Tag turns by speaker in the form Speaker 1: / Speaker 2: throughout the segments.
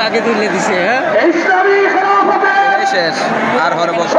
Speaker 1: আগে তুলে দিছে হ্যাঁ?
Speaker 2: আর হরে
Speaker 3: বছর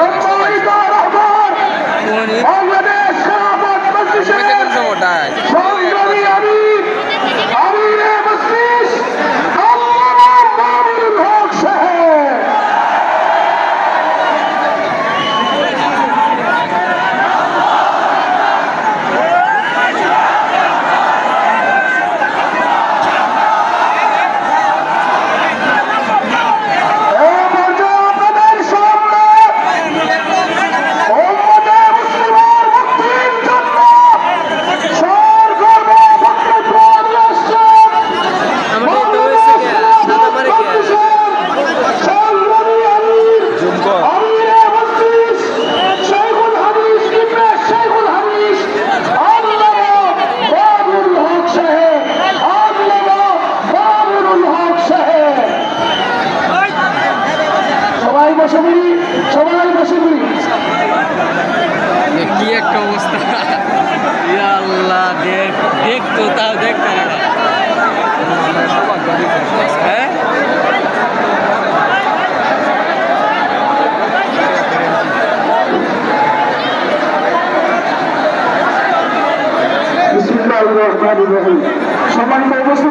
Speaker 3: সবাই
Speaker 1: কি একটা অবস্থা? দেখতো তাও দেখতে হ্যাঁ?
Speaker 3: সম্মানিত উপস্থিত